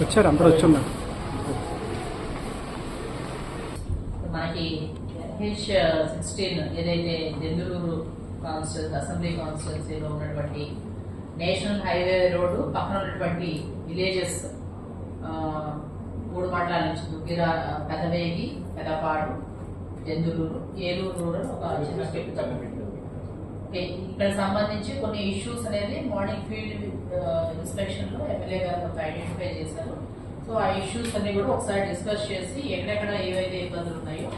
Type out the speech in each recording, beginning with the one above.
వచ్చారు అందరూ వచ్చున్నారు. మనకి హెచ్ సిక్స్టీన్ ఏదైతే దెందులూరు కాన్స్టిట్యూన్స్ అసెంబ్లీ కాన్స్టిట్యున్సీలో ఉన్నటువంటి నేషనల్ హైవే రోడ్డు పక్కన ఉన్నటువంటి విలేజెస్ మూడు మండలాల నుంచి దుగ్గిర పెదవేగి పెదపాడు దెందులూరు ఏలూరు రూరల్ ఒక చిన్న స్టెప్ ఇక్కడ సంబంధించి కొన్ని ఇష్యూస్ అనేది మార్నింగ్ ఫీల్డ్ ఇన్స్పెక్షన్లో ఎమ్మెల్యే గారు కొంత ఐడెంటిఫై చేశారు. సో ఆ ఇష్యూస్ అన్ని కూడా ఒకసారి డిస్కస్ చేసి ఎక్కడెక్కడ ఏవైతే ఇబ్బందులు ఉన్నాయో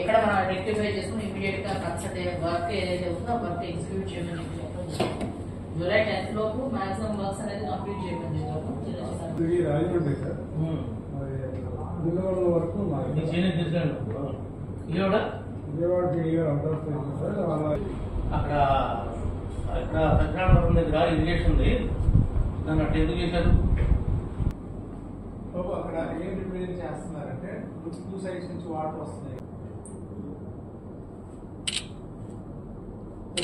ఎక్కడ మనం రెక్టిఫై చేసుకుని ఇమీడియట్గా కన్సల్ట్ అయ్యే వర్క్ ఏదైతే ఉందో ఆ వర్క్ ఎగ్జిక్యూట్ చేయమని. జూలై టెన్త్ లోపు మాక్సిమం వర్క్స్ అనేది కంప్లీట్ చేయమని చెప్పాము అక్కడ సత్యనారాయణ దగ్గర ఇరిగేషన్ ఉంది. దాన్ని అట్లా ఎందుకు చేశారు? బాబు అక్కడ ఏం రిప్రజెంట్ చేస్తున్నారంటే టూ సైడ్స్ నుంచి వాటర్ వస్తున్నాయి.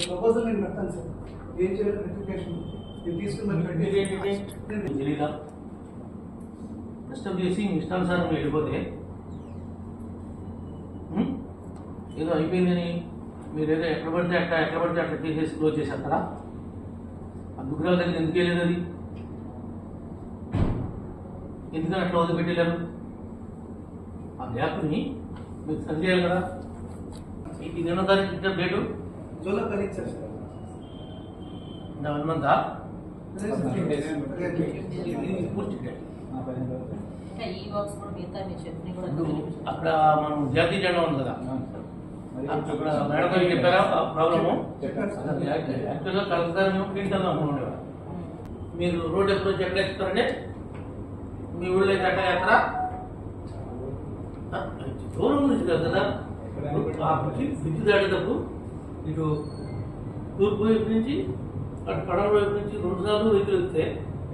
ప్రపోజల్ నేను పెడతాను సార్. ఏం చేయాలి రెక్టిఫికేషన్ ఇది తీసుకుని మీకు తెలీదా? డిస్టర్బ్ చేసి ఇష్టానుసారం వెళ్ళిపోతే? ఏదో అయిపోయిందని మీరు ఏదో ఎక్కడ పడితే అక్కడ ఎక్కడ పడితే అక్కడ చేసేసి క్లోజ్ చేసేస్తారా? ఆ దుగ్గురాల దగ్గర ఎందుకు వెళ్ళలేదు అది? ఎందుకని అట్లా వదిలిపెట్టేశారు ఆ గ్యాప్ని మీరు సరి చేయాలి కదా. ఇది ఎన్నో తారీఖు ఇచ్చారు డేటు? జూలై పదిహేను సార్. నా వన్ మంతా? పూర్తి అక్కడ మనం జాతీయ జెండా ఉంది కదా. మేడం చెప్పారా? ప్రాబ్లము? యాక్చువల్గా కలెక్టర్ మేము అనుకునేవాడు మీరు రోడ్ అప్రోచ్ ఎక్కడ ఎక్కుతారంటే మీ ఊళ్ళో ఎక్కడ ఎక్కడా దూరం నుంచి కాదు కదా. ఆ బ్రిడ్జి దాటేటప్పుడు ఇటు తూర్పు వైపు నుంచి అటు పడవ వైపు నుంచి రెండు సార్లు వెహికల్ వస్తే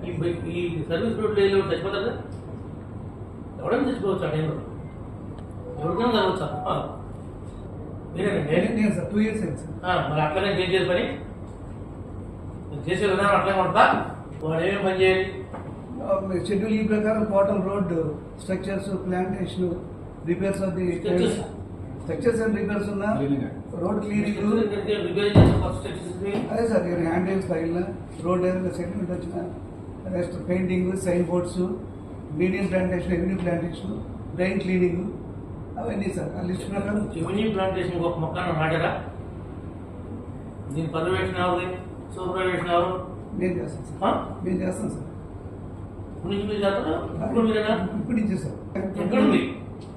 ఈ ఈ సర్వీస్ రోడ్లో వెళ్ళి చచ్చిపోతారు కదా. ఎవరైనా చచ్చిపోవచ్చు ఆ టైంలో. ఎవరికైనా మీరేనండి నేను సార్ టూ ఇయర్స్ అయింది సార్. మరి అట్లనే చేసి చేసి పని? చేసే విధానం అట్లనే ఉంటుందా? వాడు ఏమేమి పని చేయాలి? షెడ్యూల్ ఈ ప్రకారం total road structures plantation repairs of the. Structures and repairs ఉన్న రోడ్ క్లీనింగ్ అదే సార్ హ్యాండ్ రైల్స్ పగిలిన రోడ్ ఏదైనా సెటిల్మెంట్ వచ్చిన next painting sign boards medium plantation avenue plantation drain cleaning అవన్నీ సార్ లిస్ట్ ప్రకారం. రెవెన్యూ ప్లాంటేషన్ ఒక మొక్కను నాటారా దీని పర్యవేక్షణ ఎవరిది? సూపర్వేషన్ ఎవరు? నేను చేస్తాను సార్? నేను చేస్తాను సార్. ఇప్పుడు నుంచి మీరు చేస్తారా? ఇప్పుడు మీరేనా ఇప్పుడు ఇచ్చే సార్. ఎక్కడ ఉంది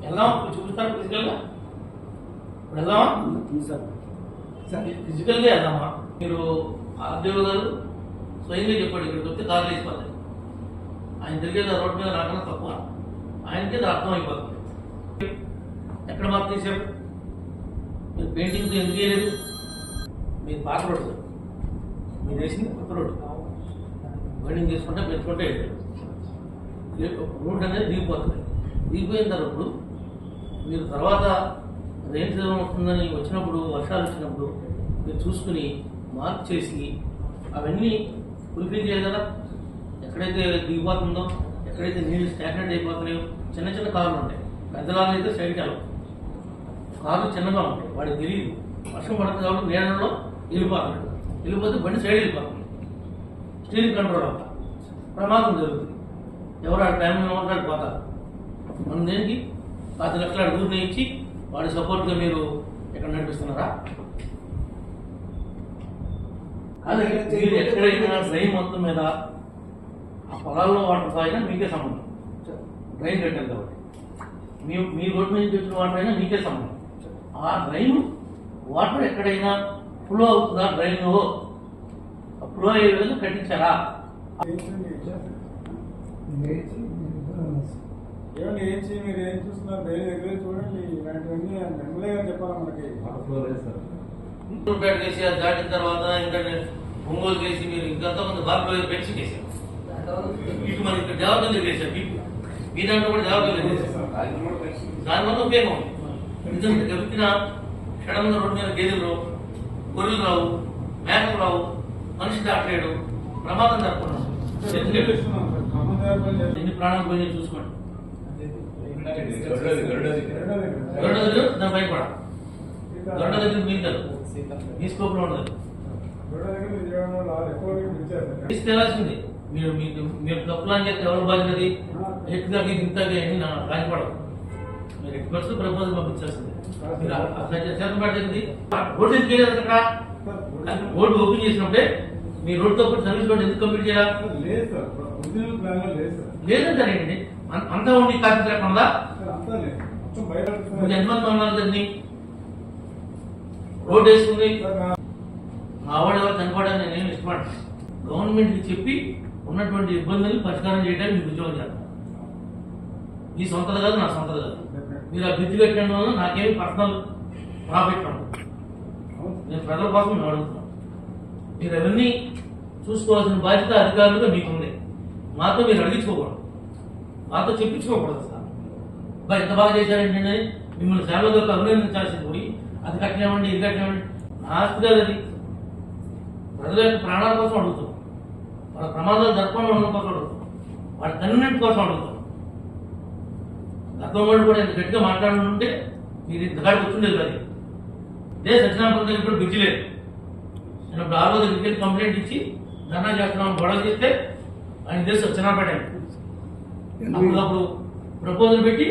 వెళ్దాం చూపిస్తాను ఫిజికల్గా ఇప్పుడు వెళ్దామా? సార్. ఫిజికల్గా వెళ్దామా? మీరు ఆర్డీఓ గారు స్వయంగా చెప్పాడు ఇక్కడికి వస్తే కార్లు వేసిపోతాయి ఆయన తిరిగేది రోడ్డు మీద రాకడం తక్కువ. ఆయనకి అర్థం అయిపోతుంది ఎక్కడ మార్పు తీశారు మీరు పెయింటింగ్ ఎందుకు చేయలేదు మీరు పాత రోడ్డు మీరు వేసింది కొత్త రోడ్డు. బర్నింగ్ చేసుకుంటే పెంచుకుంటే రోడ్ అనేది దిగిపోతుంది. దిగిపోయిన తర్వాత మీరు తర్వాత రెయిన్ సీజన్ వస్తుందని వచ్చినప్పుడు వర్షాలు వచ్చినప్పుడు మీరు చూసుకుని మార్క్ చేసి అవన్నీ ఫుల్ఫిల్ చేయాలి కదా. ఎక్కడైతే దిగిపోతుందో ఎక్కడైతే నీళ్ళు స్టాగ్నెట్ అయిపోతున్నాయో చిన్న చిన్న కార్లు ఉంటాయి. పెద్ద అయితే సైడ్కి వెళ్ళవు కార్లు చిన్నగా ఉంటాయి వాడికి తెలియదు. వర్షం పడుతుంది కాబట్టి నీళ్ళలో వెళ్ళిపోతున్నాడు వెళ్ళిపోతే బండి సైడ్ వెళ్ళిపోతుంది. స్టీరింగ్ కంట్రోల్ అవ్వ ప్రమాదం జరుగుతుంది. ఎవరు ఆ టైం ఉంటాడు పోతారు? మనం దేనికి? పది లక్షల అడుగుని ఇచ్చి వాడి సపోర్ట్గా మీరు ఎక్కడ నడిపిస్తున్నారా? కానీ మీరు ఎక్కడైనా డ్రైన్ మొత్తం మీద ఆ పొలాల్లో వాటర్ తాగినా మీకే సంబంధం. డ్రైన్ కట్టారు కాబట్టి. మీ మీ రోడ్డు మీద తెచ్చిన వాటర్ అయినా మీకే సంబంధం. ఆ డ్రైన్ వాటర్ ఎక్కడైనా ఫ్లో అవుతుందా డ్రైన్ ఫ్లో అయ్యే విధంగా కట్టించారా? ఏమండి ఏం చేయి మీరు ఏం చూస్తున్నారు? వేరే దగ్గర చూడండి. ఇలాంటివన్నీ ఎమ్మెల్యే గారు చెప్పాలి మనకి? గుంటూరుపేట కేసి అది దాటిన తర్వాత ఇంకా ఒంగోలు కేసి మీరు ఇంకంతా కొంత బాగా పెంచి కేసారు ఇటు మనకి ఇక్కడ చేశారు మీకు మీ దాంట్లో కూడా చేశారు దానివల్ల ఉపయోగం ఉంది. ఎందుకంటే గెలిపిన క్షణంగా రోడ్డు మీద గేదెలు గొర్రెలు రావు మేకలు రావు మనిషి దాటలేడు ప్రమాదం జరగకుండా ఎన్ని ప్రాణాలు పోయినాయి చూసుకోండి. గరుడ దగ్గర దాని భయపడ. గరుడ దగ్గర మిగతారు మీ స్కోప్లో ఉండదు ఎక్కువ తేలాల్సింది. మీరు మీకు మీరు తప్పులు అని చెప్తే ఎవరు బాధ్యతది మీకు ఇంతగా అని నా రాజపడదు పరిస్థితులు ప్రపోజల్ పంపించాల్సింది. మీరు ఎందుకు వేయలేదు అక్కడ? ఓపెన్ చేసినప్పుడే మీ రోడ్డుతో పాటు సర్వీస్ రోడ్ ఎందుకు కంప్లీట్ చేయాలి? అంతా ఉండి కాపీ ఇప్పుడు ఎంతమంది ఉన్నారు దాన్ని? రోడ్ వేసుకుంది. నా- ఆవిడ ఎవరు చనిపోవడానికి నేను ఇష్టపడను. గవర్నమెంట్కి చెప్పి ఉన్నటువంటి ఇబ్బందులు పరిష్కారం చేయడానికి మీకు ఉద్యోగం చేస్తాను మీ సొంతది కాదు నా సొంతది కాదు. మీరు ఆ బ్రిడ్జ్ పెట్టడం వల్ల నాకేమి పర్సనల్ ప్రాఫిట్ ఉండదు. నేను ప్రజల కోసం మేము అడుగుతున్నాం మీరు అవన్నీ చూసుకోవాల్సిన బాధ్యత అధికారులుగా మీకుంది మాతో మీరు అడిగించుకోకూడదు. మాతో చెప్పించుకోకూడదు సార్. బా ఎంత బాగా చేశారండి అని మిమ్మల్ని సేవలో అభినందించాల్సింది పోయి అది కట్టినామండి ఇది కట్టినామండి. నా ఆస్తి కాదు అది. ప్రజల యొక్క ప్రాణాల కోసం అడుగుతాం వాళ్ళ ప్రమాదాలు జరగకుండా ఉండడం కోసం అడుగుతాం వాళ్ళ కన్వీనెంట్ కోసం అడుగుతాం వాళ్ళు కూడా ఇంత గట్టిగా మాట్లాడుతుంటే మీరు ఇంతకాడికి వచ్చిండేది అది ఇదే సత్యనారాయణ దగ్గర కూడా లేదు. నేను ఇప్పుడు ఆరో దగ్గరికి వెళ్ళి కంప్లైంట్ ఇచ్చి ధర్నా చేస్తున్నాం గొడవ చేస్తే ఆయన తెలిసి సత్యనారాయణ అప్పుడు అప్పుడు ప్రపోజల్ పెట్టి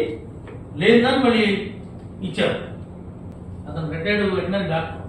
లేని దాన్ని మళ్ళీ ఇచ్చారు. అతను రిటైర్డ్ వెటనరీ డాక్టర్.